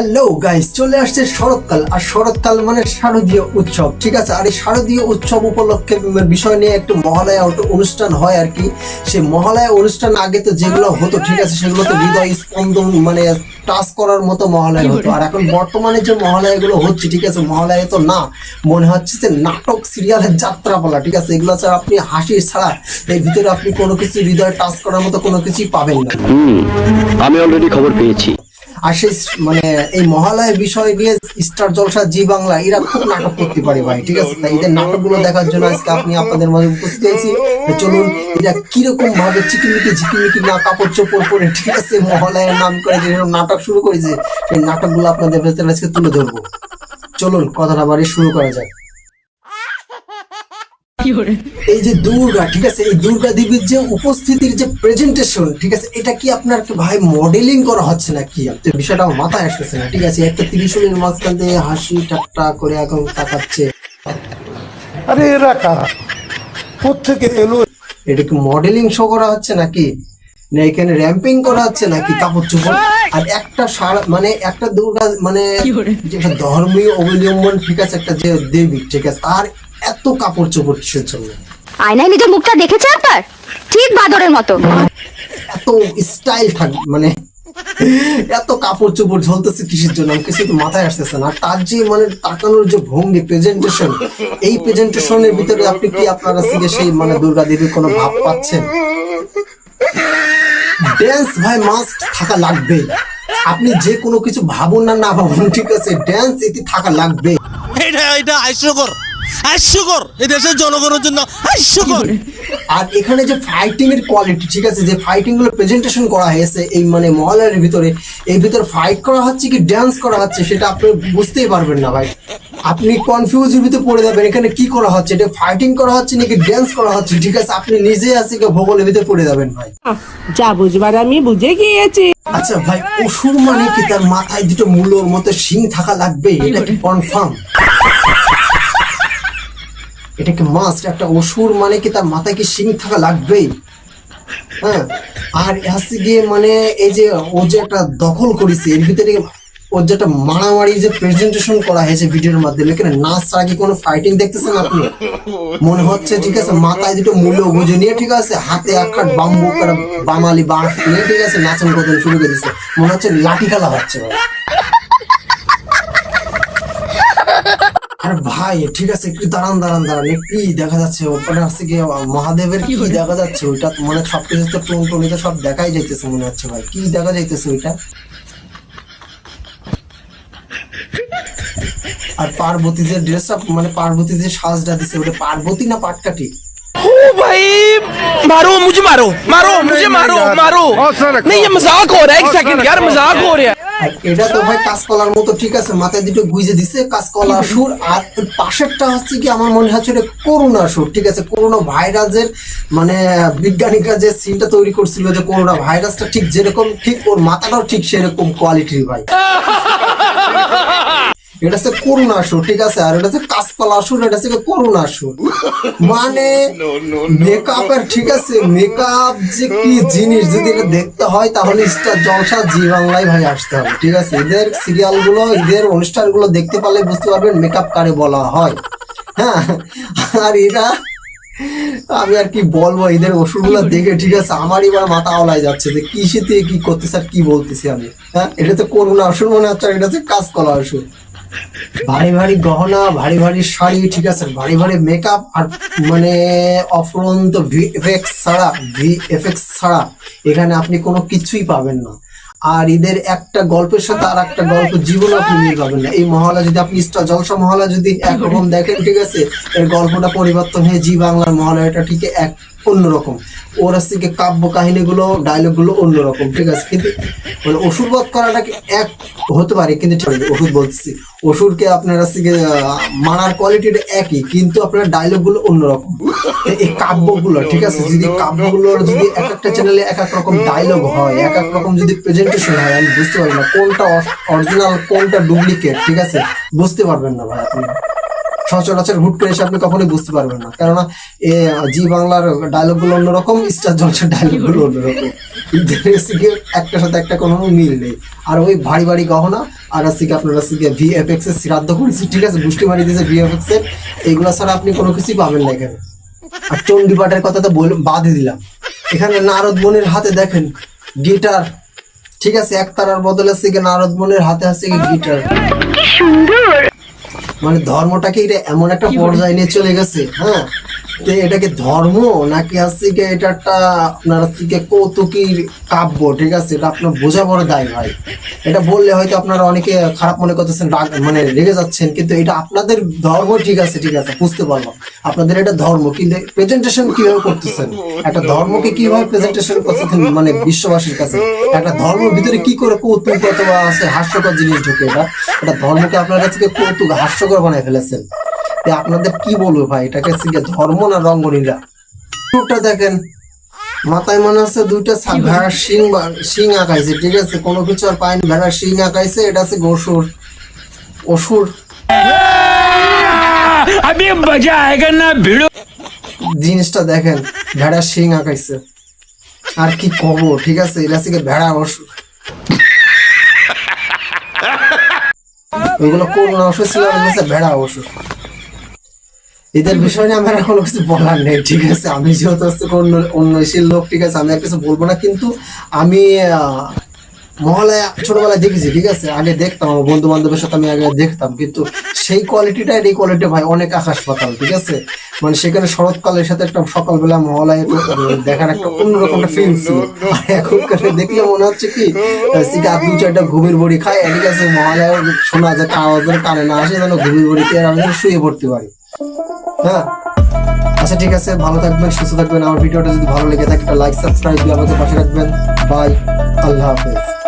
Hello guys চলে আসছে শরৎকাল। আর শরৎকাল মানে শারদীয় উৎসব ঠিক আছে? আর এই শারদীয় উৎসব উপলক্ষে বিষয় নিয়ে একটু মহালয়া অনুষ্ঠান হয় আর কি। সেই মহালয়া অনুষ্ঠান আগে তো যেগুলো হতো ঠিক আছে সেগুলো তো হৃদয় স্পন্দন মানে টাচ করার মতো মহালয়া হতো। আর এখন বর্তমানে যে মহালয়াগুলো হচ্ছে ঠিক আছে মহালয়া তো না মনে হচ্ছে যে নাটক সিরিয়ালের যাত্রা বলা ঠিক আছে? এগুলো ছাড়া আপনি হাসি ছাড়া এর ভিতরে আপনি কোনো কিছু হৃদয় টাচ করার মতো কোনো কিছুই পাবেন না। আমি অলরেডি খবর পেয়েছি। আর সেই মানে এই মহালয়ের বিষয় নিয়ে স্টার জলসা, জি বাংলা, এরা খুব নাটক করতে পারে ভাই, ঠিক আছে? তাই এদের নাটকগুলো দেখার জন্য আজকে আপনি আপনাদের মাঝে উপস্থিত হয়েছি। চলুন, এরা কীরকম ভাবে চিকিমিকি ঝিকিমিকি না কাপড় চোপড় পরে, ঠিক আছে, মহালয়ের নাম করে যে নাটক শুরু করেছে, সেই নাটকগুলো আপনাদের আজকে তুলে ধরবো। চলুন, কথাটা বাড়ি শুরু করা যাক। এই যে দুর্গা ঠিক আছে? এই দুর্গা দেবীর যে উপস্থিতির যে প্রেজেন্টেশন ঠিক আছে? এটা কি আপনার কি ভাই মডেলিং করা হচ্ছে না কি আপনার বিষয়টা আমার মাথায় আসতেছে না ঠিক আছে? একটা ত্রিশূলের মাঝখান দিয়ে হাসি ঠাট্টা করে এখন তাকাচ্ছে। আরে এরা কারা? কোথেকে এলো? এটা কি মডেলিং শো করা হচ্ছে নাকি? না এখানে র্যাম্পিং করা হচ্ছে নাকি? কাপড় চোপড়? আর একটা সারা মানে একটা দুর্গা মানে যেটা ধর্মীয় অবলম্বন ঠিক আছে? একটা যে দেবী ঠিক আছে? তার এত কাপড় চোপড় কিসের জন্য? আয়নায় নিজের মুখটা দেখেছে আপনার ঠিক বাদরের মতো। এত স্টাইল থাক মানে এত কাপড় চোপড় ঝলতেছে কিসের জন্য? আমার কিছু তো মাথায় আসতেছে না। তার যে মানে তাকানোর যে ভঙ্গি প্রেজেন্টেশন এই প্রেজেন্টেশনের ভিতরে আপনি কি আপনার কাছে গিয়ে সেই মানে দুর্গা দেবীর কোনো ভাব পাচ্ছেন? ড্যান্স ভাই মাস্ট থাকা লাগবে। আপনি যে কোনো কিছু ভাবুন না না ভাবুন ঠিক আছে? ড্যান্স এটি থাকা লাগবে। এটা এটা হাস্যকর হাস্যকর এই দেশের জনগণের জন্য হাস্যকর আর এখানে যে ফাইটিং এর কোয়ালিটি ঠিক আছে যে ফাইটিংগুলো প্রেজেন্টেশন করা হয়েছে এই মানে মহলের ভিতরে এই ভিতরে ফাইট করা হচ্ছে কি ড্যান্স করা হচ্ছে সেটা আপনি বুঝতেই পারবেন না ভাই। আপনি কনফিউজের ভিতরে পড়ে যাবেন এখানে কি করা হচ্ছে এটা ফাইটিং করা হচ্ছে নাকি ড্যান্স করা হচ্ছে ঠিক আছে আপনি নিজে আছে কি ভূগোলের ভিতরে পড়ে যাবেন ভাই। যা বুঝবার আমি বুঝে গিয়েছি। আচ্ছা ভাই অসুর মানে কি? তার মাথায় দুটো মূলোর মতো শিং থাকা লাগবে এটা কি কনফার্ম এটা কি মাস্ট? একটা অসুর মানে কি তার মাথায় কি শিং থাকা লাগবেই? হ্যাঁ? আর আছে গিয়ে মানে এই যে ও যে একটা দখল করেছে, এর ভিতরে ওর যে একটা মারামারি যে প্রেজেন্টেশন করা হয়েছে ভিডিওর মাধ্যমে, এখানে নাচ ছাড়া কি কোনো ফাইটিং দেখতেছেন আপনি? মনে হচ্ছে, ঠিক আছে, মাথায় দুটো মূল্য গুজে নিয়ে, ঠিক আছে, হাতে এক কাঠ বাম্বু বাঙালি বাঁশ নিয়ে, ঠিক আছে নাচন করতে শুরু করে দিচ্ছে মনে হচ্ছে লাঠি খেলা হচ্ছে। আর ভাই ঠিক আছে একটু দাঁড়ান দাঁড়ান দাঁড়ান এ কি দেখা যাচ্ছে ওখানে আসছে কি মহাদেবের কি দেখা যাচ্ছে ওইটা তো মানে সবকিছু তো টুন টুনিতে সব দেখাই যাইতেছে মনে হচ্ছে ভাই কি দেখা যাইতেছে ওইটা আর পার্বতী যে ড্রেস আপ মানে পার্বতী যে সাজটা দিছে ওটা পার্বতী না পাটকাটি ओ भाई मारो मुझे मारो मारो मुझे मारो मारो नहीं ये मजाक हो रहा है एक सेकंड यार मजाक हो रहा है আর এটা তো ভাই কাঁচকলার মতো ঠিক আছে মাথায় দুটো গুইজে দিছে কাঁচকলা সুর আর পাশেরটা হচ্ছে কি আমার মনে হচ্ছে এটা করোনা সুর ঠিক আছে করোনা ভাইরাসের মানে বিজ্ঞানীরা যে সিনটা তৈরি করছিল যে করোনা ভাইরাসটা ঠিক যেরকম ঠিক ওর মাথাটাও ঠিক সেরকম কোয়ালিটির ভাই। এটা হচ্ছে করুণা সুর ঠিক আছে? আর এটা হচ্ছে কাঁচকলা সুর এটা হচ্ছে করুণা সুর মানে মেকআপের ঠিক আছে? মেকআপ যে কি জিনিস যদি এটা দেখতে হয় তাহলে স্টার জলসা জি বাংলায় ভাই আসতে হবে ঠিক আছে? এদের সিরিয়ালগুলো এদের অনুষ্ঠানগুলো দেখতে পারলে বুঝতে পারবেন মেকআপ কারে বলা হয়। হ্যাঁ? আর এরা আমি আর কি বলব এদের ওষুধগুলো দেখে ঠিক আছে? আমার এবার মাথা আওলায় যাচ্ছে যে কি শীতে কি করতেছে আর কি বলতেছি আমি। হ্যাঁ? এটা তো করুণা ওষুধ মনে হচ্ছে এটা হচ্ছে কাঁচকলা ওষুধ ভারী ভারী গহনা, ভারী ভারী শাড়ি, ঠিক আছে, ভারী ভারী মেকআপ আর মানে অফরন্ত ভি এফেক্স ছাড়া ভি এফেক্স ছাড়া এখানে আপনি কোনো কিছুই পাবেন না। আর ঈদের একটা গল্পের সাথে আর একটা গল্প জীবন আপনি নিয়ে পাবেন না। এই মহলা যদি আপনি জলসা মহলা যদি একরকম দেখেন, ঠিক আছে, এর গল্পটা পরিবর্তন হয়ে জি বাংলার মহলা এটা ঠিক এক অন্যরকম। ওর কাছ কি কাব্য কাহিনীগুলো ডায়লগগুলো অন্যরকম ঠিক আছে? কিন্তু মানে করাটা কি এক হতে পারে কিন্তু ওষুধ বলতেছি। ওষুধকে আপনার থেকে আহ, মারার কোয়ালিটিটা একই কিন্তু আপনার ডায়লগগুলো অন্যরকম। এই কাব্যগুলো ঠিক আছে? যদি কাব্যগুলোর যদি এক একটা চ্যানেলে এক এক রকম ডায়লগ হয় এক এক রকম যদি প্রেজেন্টেশন হয় আমি বুঝতে পারি না কোনটা অরিজিনাল কোনটা ডুপ্লিকেট ঠিক আছে? বুঝতে পারবেন না ভাই আপনি। সচরাচর হুট করে এসে আপনি কখনোই বুঝতে পারবেন না। কেননা, এ, জি বাংলার ডায়লগগুলো অন্যরকম স্টার জলসার ডায়লগগুলো অন্যরকম একটার সাথে একটা কোনো মিল নেই। আর ওই ভারী ভারী গহনা, আর হচ্ছে কি আপনার হচ্ছে গিয়ে ভিএফএক্স এর শ্রাদ্ধ করেছে, ঠিক আছে গুষ্টি মারি দিয়েছে ভি ভিএফএক্স এর এইগুলো ছাড়া আপনি কোনো কিছুই পাবেন না এখানে। আর চণ্ডী পাঠের কথা তো বল বাদই দিলাম। এখানে নারদ মনির হাতে দেখেন, গিটার। ঠিক আছে, এক তারার বদলে হচ্ছে নারদ মনির হাতে আছে গিটার। মানে ধর্মটাকে এটা এমন একটা পর্যায়ে নিয়ে চলে গেছে হ্যাঁ? তো এটাকে ধর্ম নাকি হচ্ছে কি এটা একটা আপনার হচ্ছে কি কৌতুকির কাব্য, ঠিক আছে? এটা আপনার বোঝা বড় দায় ভাই। এটা বললে হয়তো আপনারা অনেকে খারাপ মনে করতেছেন মানে রেগে যাচ্ছেন, কিন্তু এটা আপনাদের ধর্ম ঠিক আছে ঠিক আছে, বুঝতে পারলাম। আপনাদের এটা ধর্ম, কিন্তু প্রেজেন্টেশন কীভাবে করতেছেন? একটা ধর্মকে কীভাবে প্রেজেন্টেশন করতেছেন মানে বিশ্ববাসীর কাছে? একটা ধর্মের ভিতরে কি করে কৌতুক অথবা আছে হাস্যকর জিনিস ঢুকে এটা? এটা ধর্মকে আপনার কাছে কৌতুক, হাস্যকর বানায় ফেলেছেন? আপনাদের কি বলব ভাই? এটাকে শিখে ধর্ম না রঙ্গনীরা ওটা দেখেন। মাথায় মনে হচ্ছে দুইটা ভেড়ার শিং শিং আঁকাইছে ঠিক আছে? কোনো কিছু আর পায়নি। ভেড়ার শিং আঁকাইছে এটা আছে গোসুর। অসুর। আমি না জিনিসটা দেখেন ভেড়ার শিং আঁকাইছে। আর কি কব ঠিক আছে? এটা থেকে ভেড়া অসুর। ওইগুলো কোন অসুর ছিল ভেড়া অসুর। এদের বিষয় নিয়ে আমার এখন কিছু বলার নেই, ঠিক আছে? আমি যেহেতু হচ্ছে অন্য দেশের লোক, ঠিক আছে? আমি আর কিছু বলব না, কিন্তু আমি মহলায় ছোটবেলায় দেখেছি, ঠিক আছে? আগে দেখতাম, আমার বন্ধু বান্ধবের সাথে আমি আগে দেখতাম, কিন্তু সেই কোয়ালিটিটা এই কোয়ালিটি ভাই অনেক আকাশ পাতাল ঠিক আছে? মানে সেখানে শরৎকালের সাথে একটা সকালবেলা মহলায় দেখার একটা অন্যরকম একটা ফিল্ম ছিল। এখনকার দেখলে মনে হচ্ছে কি সিগা দু চারটা ঘুমের বড়ি খায় ঠিক আছে মহলায়, শোনা যায় আওয়াজ কানে না আসে, যেন ঘুমের বড়ি খেয়ে আমি শুয়ে পড়তে পারি। হ্যাঁ। আচ্ছা ঠিক আছে, ভালো থাকবেন, সুস্থ থাকবেন। আমার ভিডিওটা যদি ভালো লেগে থাকে, একটা লাইক সাবস্ক্রাইব দিয়ে আমাকে পাশে রাখবেন। বাই আল্লাহ হাফেজ।